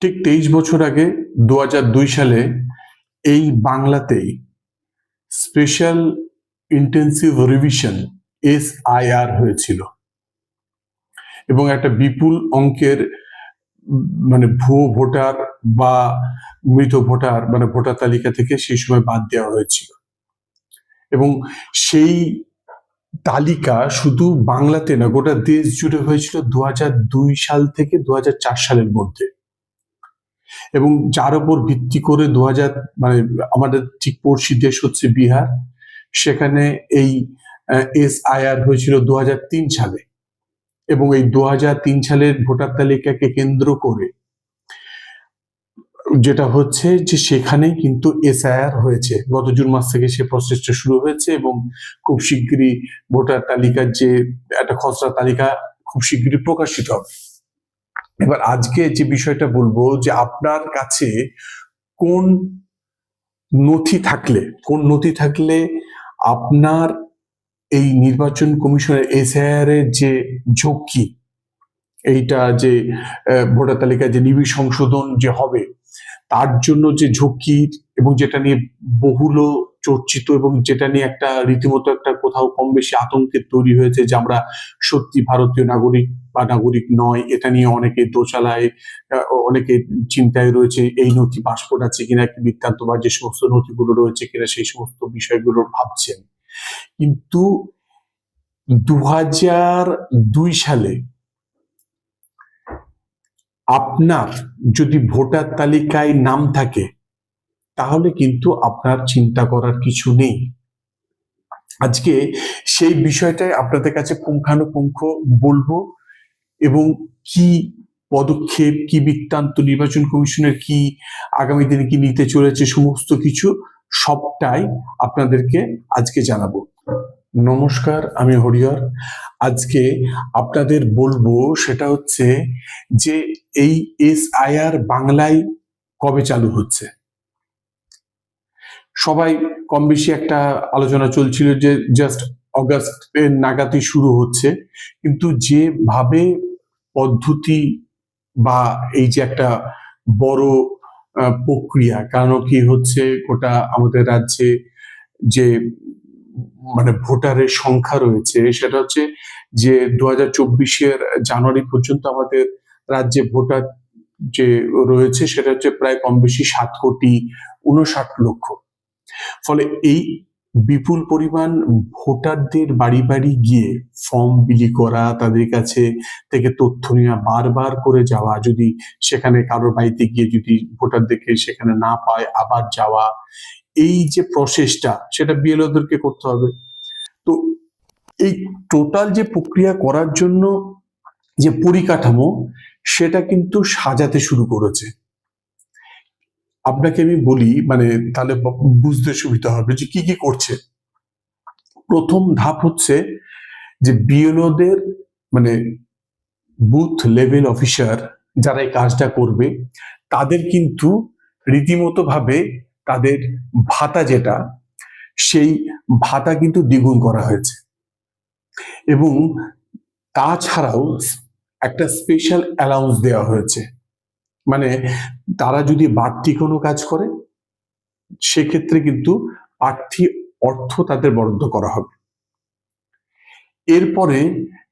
ঠিক তেইশ বছর আগে দু দুই সালে এই বাংলাতেই special intensive revision S IR হয়েছিল। এবং একটা বিপুল অঙ্কের মানে ভুয়ো ভোটার বা মৃত ভোটার মানে ভোটার তালিকা থেকে সেই সময় বাদ দেওয়া হয়েছিল। এবং সেই তালিকা শুধু বাংলাতে না, গোটা দেশ জুড়ে হয়েছিল দু দুই সাল থেকে দু হাজার চার সালের মধ্যে। এবং যার উপর ভিত্তি করে দু হাজার মানে আমাদের ঠিক পড়শি দেশ হচ্ছে বিহার, সেখানে এই এস আইআর হয়েছিল দু সালে এবং এই দু সালের ভোটার তালিকাকে কেন্দ্র করে যেটা হচ্ছে যে সেখানেই কিন্তু এসআইআর হয়েছে। গত জুন মাস থেকে সে প্রসেসটা শুরু হয়েছে এবং খুব শিগগিরই ভোটার তালিকার যে একটা খসড়া তালিকা খুব শিগগিরই প্রকাশিত হবে। এবার আজকে যে বিষয়টা বলব যে আপনার কাছে কোন নথি থাকলে, কোন নথি থাকলে আপনার এই নির্বাচন কমিশনের এসআইআর এর যে ঝুঁকি এইটা যে ভোটার তালিকা যে নিবিড় সংশোধন যে হবে তার জন্য যে ঝুঁকি এবং যেটা নিয়ে বহুল চর্চিত এবং যেটা নিয়ে একটা রীতিমতো একটা কোথাও কম বেশি আতঙ্কের তৈরি হয়েছে যে আমরা সত্যি ভারতীয় নাগরিক বা নাগরিক নয়, এটা নিয়ে অনেকে দোচালায় অনেকে চিন্তায় রয়েছে এই নথি পাসপোর্ট আছে কিনা, কি বৃত্তান্ত বা যে সমস্ত নথিগুলো রয়েছে কিনা সেই সমস্ত বিষয়গুলো ভাবছেন। কিন্তু দু দুই সালে আপনার যদি ভোটার তালিকায় নাম থাকে, তাহলে কিন্তু আপনার চিন্তা করার কিছু নেই। আজকে সেই বিষয়টাই আপনাদের কাছে পুঙ্খানুপুঙ্খ বলব এবং কি পদক্ষেপ, কি বৃত্তান্ত নির্বাচন কমিশনের কি আগামী দিনে কি নিতে চলেছে, সমস্ত কিছু সবটাই আপনাদেরকে আজকে জানাব। নমস্কার, আমি হরিহর। আজকে আপনাদের বলব সেটা হচ্ছে যে এই এসআইআর বাংলায় কবে চালু হচ্ছে? সবাই কম বেশি একটা আলোচনা চলছিল যে জাস্ট অগাস্টের নাগাদই শুরু হচ্ছে, কিন্তু যেভাবে পদ্ধতি বা এই যে একটা বড় প্রক্রিয়া কারণ কি হচ্ছে গোটা আমাদের রাজ্যে যে মানে ভোটারের সংখ্যা রয়েছে, সেটা হচ্ছে যে দু হাজার চব্বিশের জানুয়ারি পর্যন্ত আমাদের রাজ্যে ভোটার যে রয়েছে, সেটা হচ্ছে প্রায় কম বেশি সাত কোটি উনষাট লক্ষ। ফলে এই বিপুল পরিমাণ ভোটারদের বাড়ি বাড়ি গিয়ে ফর্ম বিলি করা, তাদের কাছে থেকে তথ্য নেওয়া, বারবার করে যাওয়া, যদি সেখানে কারোর বাড়িতে গিয়ে যদি ভোটারদেরকে সেখানে না পায়, আবার যাওয়া এই যে প্রসেসটা সেটা বিএলওদেরকে করতে হবে। তো এই টোটাল যে প্রক্রিয়া করার জন্য যে পরিকাঠামো, সেটা কিন্তু সাজাতে শুরু করেছে। আপনাকে আমি বলি মানে তাহলে বুঝতে সুবিধা হবে যে কি কি করছে। প্রথম ধাপ হচ্ছে যে বিএলওদের মানে বুথ লেভেল অফিসার যারা এই কাজটা করবে, তাদের কিন্তু রীতিমতো ভাবে তাদের ভাতা যেটা, সেই ভাতা কিন্তু দ্বিগুণ করা হয়েছে। এবং তাছাড়াও একটা স্পেশাল অ্যালাউন্স দেওয়া হয়েছে। মানে তারা যদি বাড়তি কোনো কাজ করে, সেক্ষেত্রে কিন্তু বাড়তি অর্থ তাদের বরাদ্দ করা হবে। এরপরে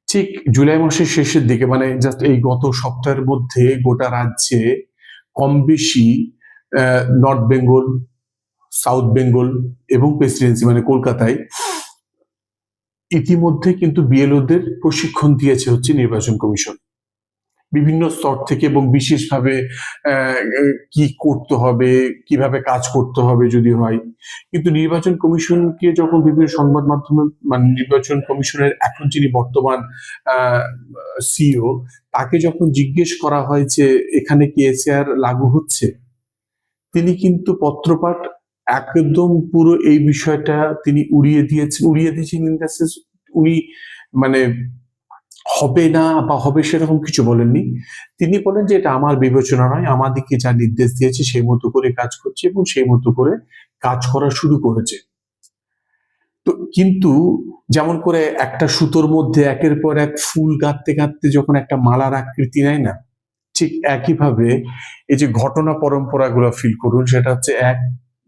ঠিক জুলাই মাসের শেষের দিকে মানে জাস্ট এই গত সপ্তাহের মধ্যে গোটা রাজ্যে কম বেশি নর্থ বেঙ্গল, সাউথ বেঙ্গল এবং প্রেসিডেন্সি মানে কলকাতায়। ইতিমধ্যে কিন্তু বিএলওদের প্রশিক্ষণ দিয়েছে হচ্ছে নির্বাচন কমিশন। বিভিন্ন স্তর থেকে এবং বিশেষভাবে কি করতে হবে, কীভাবে কাজ করতে হবে যদি হয়। কিন্তু নির্বাচন কমিশনকে যখন বিভিন্ন সংবাদ মাধ্যমে মানে নির্বাচন কমিশনের এখন যিনি বর্তমান সিও তাকে যখন জিজ্ঞেস করা হয় যে এখানে কি এসআর লাগু হচ্ছে তিনি কিন্তু পত্রপাঠ একদম পুরো এই বিষয়টা তিনি উড়িয়ে দিয়েছেন উড়িয়ে দিয়েছেন the sense উনি মানে হবে না বা হবে সেরকম কিছু বলেননি। তিনি বলেন যে এটা আমার বিবেচনা নয় আমাদেরকে যা নির্দেশ দিয়েছে সেই মতো করে কাজ করছে এবং সেই মতো করে কাজ করা শুরু করেছে। তো কিন্তু যেমন করে একটা সুতোর মধ্যে একের পর এক ফুল গাঁথতে গাঁথতে যখন একটা মালার আকৃতি নেয় না ঠিক একইভাবে এই যে ঘটনা পরম্পরাগুলো ফিল করুন, সেটা হচ্ছে এক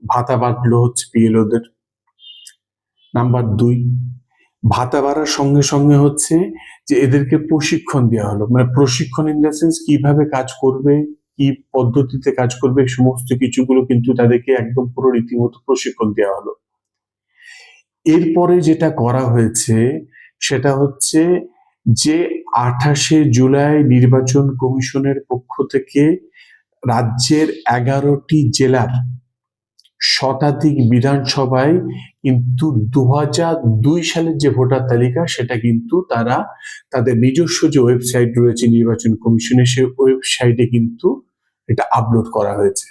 ভাতা বাড়লো হচ্ছে পিএলওদের নাম্বার দুই, ভাতা বাড়ার সঙ্গে সঙ্গে হচ্ছে যে এদেরকে প্রশিক্ষণ দেওয়া হলো। মানে প্রশিক্ষণ ইন দ্য সেন্স কীভাবে কাজ করবে, কি পদ্ধতিতে কাজ করবে সমস্ত কিছুগুলো কিন্তু তাদেরকে একদম পুরো রীতিমতো প্রশিক্ষণ দেওয়া হলো। এরপরে যেটা করা হয়েছে, সেটা হচ্ছে যে আঠাশে জুলাই নির্বাচন কমিশনের পক্ষ থেকে রাজ্যের এগারোটি জেলার শতাধিক বিধানসভায় কিন্তু দু দুই সালের যে ভোটার তালিকা, সেটা কিন্তু তারা তাদের নিজস্ব যে ওয়েবসাইট রয়েছে নির্বাচন কমিশনের সেই ওয়েবসাইটে কিন্তু এটা আপলোড করা হয়েছে।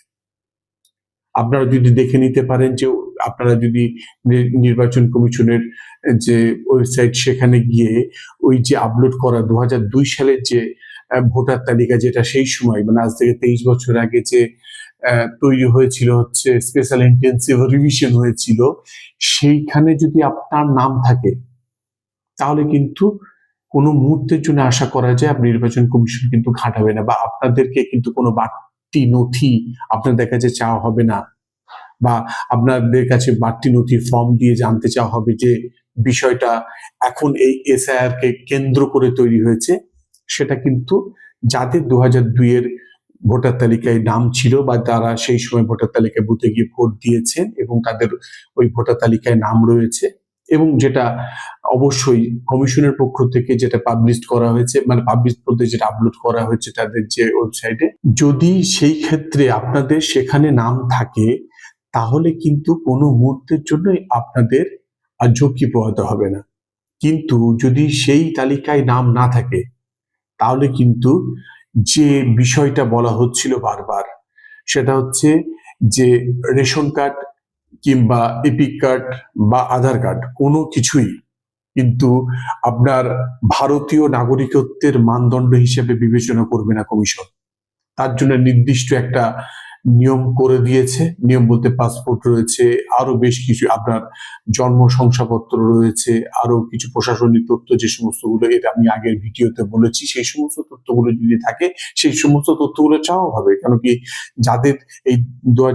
আপনারা যদি দেখে নিতে পারেন যে আপনারা যদি নির্বাচন কমিশনের যে ওয়েবসাইট সেখানে গিয়ে ওই যে আপলোড করা দু সালের যে ভোটার তালিকা যেটা সেই সময় মানে আজ থেকে তেইশ বছর আগে যে তৈরি হয়েছিল হচ্ছে স্পেশাল ইন্টেন্সিভ রিভিশন হয়েছিল, সেইখানে যদি আপনার নাম থাকে, তাহলে কিন্তু কোনো মুহূর্তের জন্য আশা করা যায় আপনি নির্বাচন কমিশন কিন্তু ঘাটাবে না বা আপনাদেরকে কিন্তু কোনো বাড়তি নথি আপনাদের কাছে চাওয়া হবে না। বা আপনাদের কাছে বাড়তি নথি ফর্ম দিয়ে জানতে চাওয়া হবে যে বিষয়টা এখন এই এসআইআর কে কেন্দ্র করে তৈরি হয়েছে, সেটা কিন্তু যাদের দু হাজার দুইয়ের ভোটার তালিকায় নাম ছিল বা তারা সেই সময় ভোটার তালিকায় বুথে গিয়ে ভোট দিয়েছেন এবং তাদের ওই ভোটার তালিকায় নাম রয়েছে এবং যেটা অবশ্যই কমিশনের পক্ষ থেকে যেটা পাবলিশ করা হয়েছে মানে পাবলিশ বলতে যেটা আপলোড করা হয়েছে তাদের যে ওয়েবসাইটে যদি সেই ক্ষেত্রে আপনাদের সেখানে নাম থাকে তাহলে কিন্তু কোনো মুহূর্তের জন্যই আপনাদের আর ঝুঁকি পোহাতে হবে না। কিন্তু যদি সেই তালিকায় নাম না থাকে, তাহলে কিন্তু যে বিষয়টা বলা হচ্ছিল বারবার, সেটা হচ্ছে যে রেশন কার্ড কিংবা এপিক কার্ড বা আধার কার্ড, কোনো কিছুই কিন্তু আপনার ভারতীয় নাগরিকত্বের মানদণ্ড হিসেবে বিবেচনা করবে না কমিশন। তার জন্য নির্দিষ্ট একটা নিয়ম করে দিয়েছে। নিয়ম বলতে পাসপোর্ট রয়েছে, আরও বেশ কিছু আপনার জন্ম শংসাপত্র রয়েছে, আরও কিছু প্রশাসনিক তথ্য যে সমস্তগুলো এটা আমি আগের ভিডিওতে বলেছি, সেই সমস্ত তথ্যগুলো যদি থাকে, সেই সমস্ত তথ্যগুলো চাওয়া হবে। কেন কি যাদের এই দু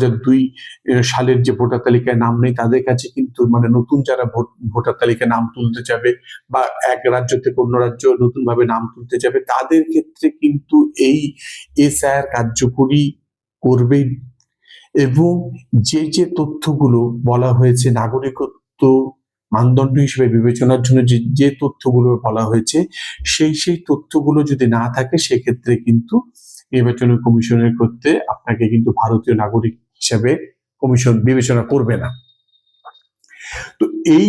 সালের যে ভোটার তালিকায় নাম নেই, তাদের কাছে কিন্তু মানে নতুন যারা ভোট- ভোটার তালিকায় নাম তুলতে যাবে বা এক রাজ্য থেকে অন্য রাজ্য নতুন ভাবে নাম তুলতে যাবে, তাদের ক্ষেত্রে কিন্তু এই এসআইআর কার্যকরী করবেই। এবং যে যে তথ্যগুলো বলা হয়েছে, নাগরিকত্ব মানদণ্ড হিসেবে বিবেচনার জন্য যে যে তথ্যগুলো বলা হয়েছে, সেই সেই তথ্যগুলো যদি না থাকে, সেক্ষেত্রে কিন্তু নির্বাচন কমিশনের করতে আপনাকে কিন্তু ভারতীয় নাগরিক হিসেবে কমিশন বিবেচনা করবে না। তো এই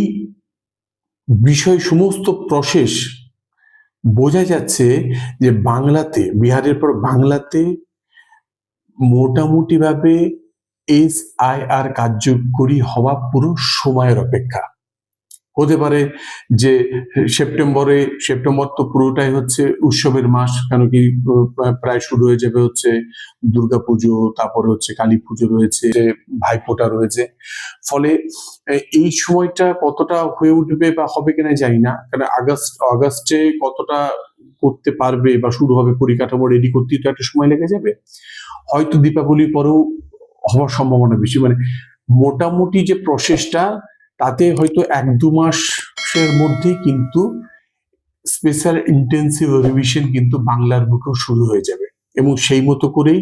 বিষয় সমস্ত প্রসেস বোঝা যাচ্ছে যে বাংলাতে, বিহারের পর বাংলাতে মোটামুটি ভাবে এস আই আর কার্যকরী হওয়া পুরো সময়ের অপেক্ষা। হতে পারে যে সেপ্টেম্বরে, সেপ্টেম্বর তো পুরোটাই হচ্ছে উৎসবের মাস, কেন কি প্রায় শুরু হয়ে যাবে হচ্ছে দুর্গাপুজো, তারপরে হচ্ছে কালী পুজো রয়েছে ভাইফোঁটা রয়েছে। ফলে এই সময়টা কতটা হয়ে উঠবে বা হবে কিনা জানি না, কারণ আগস্ট, আগস্টে কতটা করতে পারবে বা শুরু হবে পরিকাঠামো রেডি করতে তো একটা সময় লেগে যাবে। হয়তো দীপাবলির পরেও হওয়ার সম্ভাবনা বেশি। মানে মোটামুটি যে প্রসেসটা তাতে হয়তো এক দু মাসের মধ্যেই কিন্তু স্পেশাল ইন্টেন্সিভ রিভিশন কিন্তু বাংলার বুকেও শুরু হয়ে যাবে। এবং সেই মতো করেই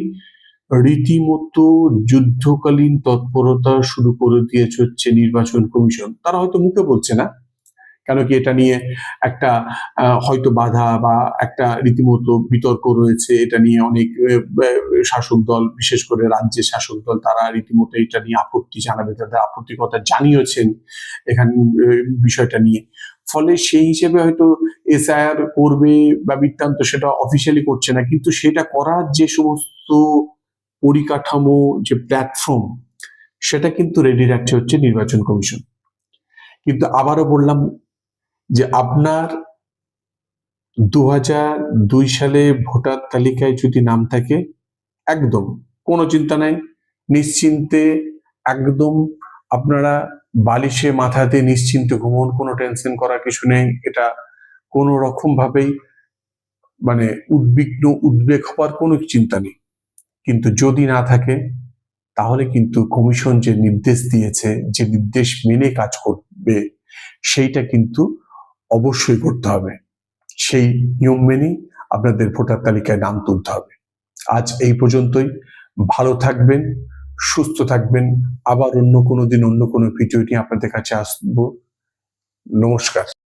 রীতিমতো যুদ্ধকালীন তৎপরতা শুরু করে দিয়েছে হচ্ছে নির্বাচন কমিশন। তারা হয়তো মুখে বলছে না কেন কি এটা নিয়ে একটা হয়তো বাধা বা একটা রীতিমতো বিতর্ক রয়েছে, এটা নিয়ে অনেক শাসক দল, বিশেষ করে রাজ্যের শাসক দল, তারা রীতিমতো এটা নিয়ে আপত্তি জানাবে, তাদের আপত্তির কথা জানিয়েছেন এখানে বিষয়টা নিয়ে। ফলে সেই হিসেবে হয়তো এসআইআর করবে বা বৃত্তান্ত সেটা অফিসিয়ালি করছে না, কিন্তু সেটা করার যে সমস্ত পরিকাঠামো, যে প্ল্যাটফর্ম সেটা কিন্তু রেডি রাখছে হচ্ছে নির্বাচন কমিশন। কিন্তু আবারও বললাম যে আপনার দু দুই সালে ভোটার তালিকায় যদি নাম থাকে, একদম, কোনো চিন্তা নাই। নিশ্চিন্তে একদম আপনারা বালিশে মাথাতে নিশ্চিন্তে ঘুমন, কোনো টেনশন করার কিছু নেই। এটা কোনো রকম ভাবেই মানে উদ্বিগ্ন, উদ্বেগ হওয়ার কোনো চিন্তা নেই। কিন্তু যদি না থাকে, তাহলে কিন্তু কমিশন যে নির্দেশ দিয়েছে, যে নির্দেশ মেনে কাজ করবে, সেইটা কিন্তু অবশ্যই করতে হবে। সেই নিয়ম মেনেই আপনাদের ভোটার তালিকায় নাম তুলতে হবে। আজ এই পর্যন্তই। ভালো থাকবেন, সুস্থ থাকবেন। আবার অন্য কোনো দিন, অন্য কোনো ভিডিও নিয়ে আপনাদের কাছে আসব। নমস্কার।